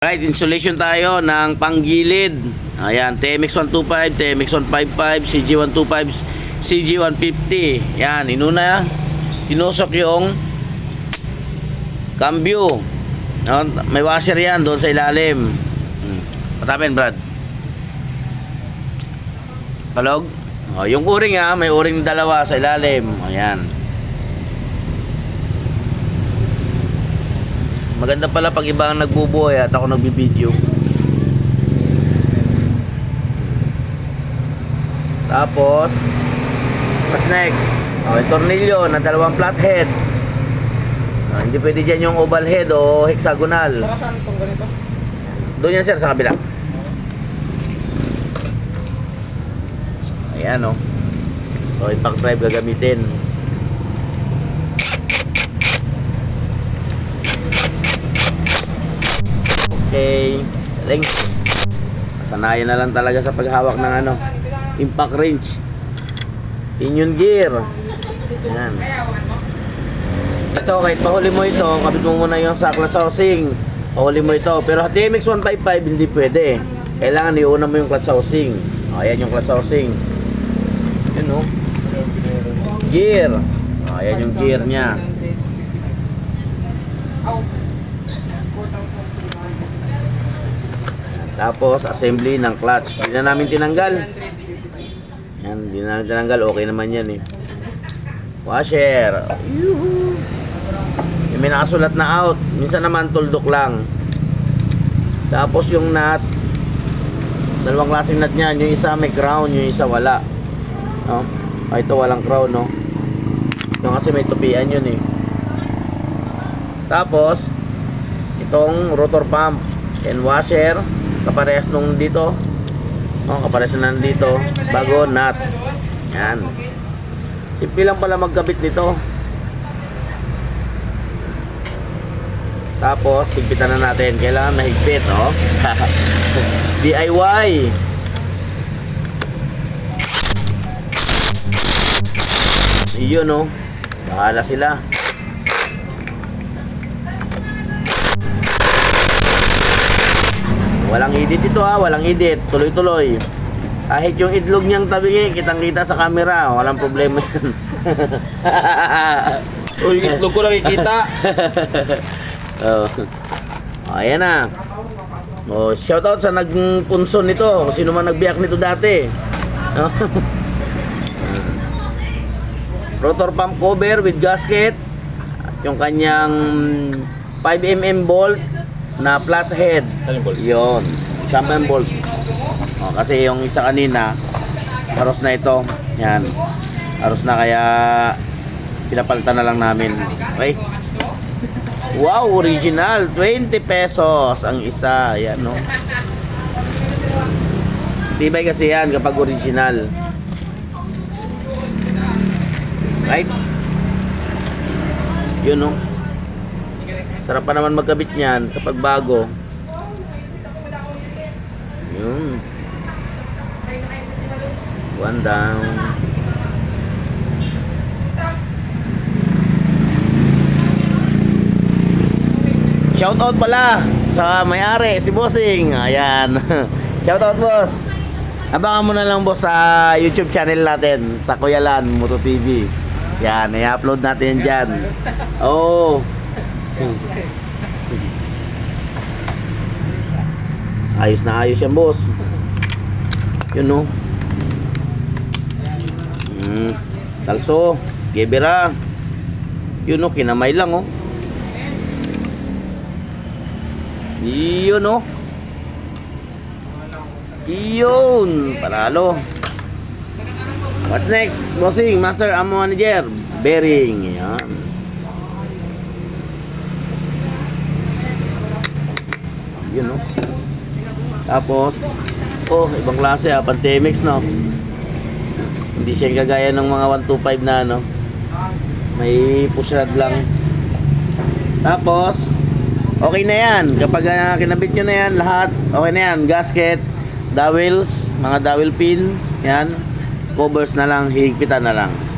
Right, installation tayo ng panggilid. Ayan, TMX 125, TMX 155, CG 125, CG 150. Yan, inuna, tinusok yung cambio. No, may washer yan doon sa ilalim. Hmm. Patapin, Brad. Kalog. Oh, yung uring ha, may uring dalawa sa ilalim. Ayan. Maganda pala pag iba ang nagbubuhay at ako nagbibideo. Tapos, what's next? Okay, tornilyo na dalawang flathead. Ah, hindi pwede dyan yung oval head o hexagonal. Para saan itong ganito? Doon yan sir sa kabila. Ayan o. So, impact drive gagamitin. Okay. Galing. Kasanayan na lang talaga sa paghawak ng ano, impact wrench. Pinion gear. Ayan. Ito, kahit pahuli mo ito, kapit mo muna yung sa clutch housing. Pahuli mo ito. Pero TMX 155, hindi pwede. Kailangan iuna mo yung clutch housing. O, ayan yung clutch housing. Yan o. Gear. O, ayan yung gear niya. Tapos, assembly ng clutch. Hindi na namin tinanggal. Yan, hindi na namin tinanggal. Okay naman yan eh. Washer. Yuhu. Yung may nakasulat na out. Minsan naman tuldok lang. Tapos yung nut. Dalawang klaseng nut niyan. Yung isa may crown, yung isa wala. No? Ah, ito walang crown, no? Yung kasi may tupian yun eh. Tapos, itong rotor pump and washer. Kaparehas nung dito. No, kaparehas na dito. Bago nut. Yan. Simple lang pala magkabit nito. Tapos, higpitan na natin. Kailangan mahigpit, no? DIY. Iyon, no? Bahala sila. Walang edit ito ha, walang edit. Tuloy-tuloy. Kahit yung itlog niyang tabi, kitang-kita sa camera. Walang problema yan. Uy, itlog ko nakikita. oh. oh, ayan na. Oh, shoutout sa nagpunson nito. Kung sino man nagbiyak nito dati. Rotor pump cover with gasket. Yung kanyang 5mm bolt na flathead. Yun. Champion bolt. Oh, kasi yung isa kanina, aros na ito. Yan. Aros na kaya pinapalitan na lang namin. Okay? Wow, original. 20 pesos ang isa. Yan, no? Tibay kasi yan kapag original. Right? Yun, no? Sarap pa naman magkabit niyan kapag bago. Yun. One down. Shoutout pala sa may-ari, si Bossing. Ayan. Shoutout, boss. Abangan mo na lang, boss, sa YouTube channel natin, sa Kuya Lan, Moto TV. Yan, i-upload natin dyan. Oh. Ayos na ayos yan, boss. Yun, no? Mm. Talso. Gebera. Yun, no? Kinamay lang, oh. Yun, no? Yun. Panalo. What's next? Bossing, Master Ammo Manager. Bearing. Yan. Yun, no? Tapos, oh, ibang klase ah, Pantemex, no? Hindi siya kagaya ng mga 125 na, ano? May push rod lang. Tapos, okay na yan. Kapag ah, kinabit nyo na yan, lahat, okay na yan. Gasket, dowels, mga dowel pin, yan. Covers na lang, hihigpitan na lang.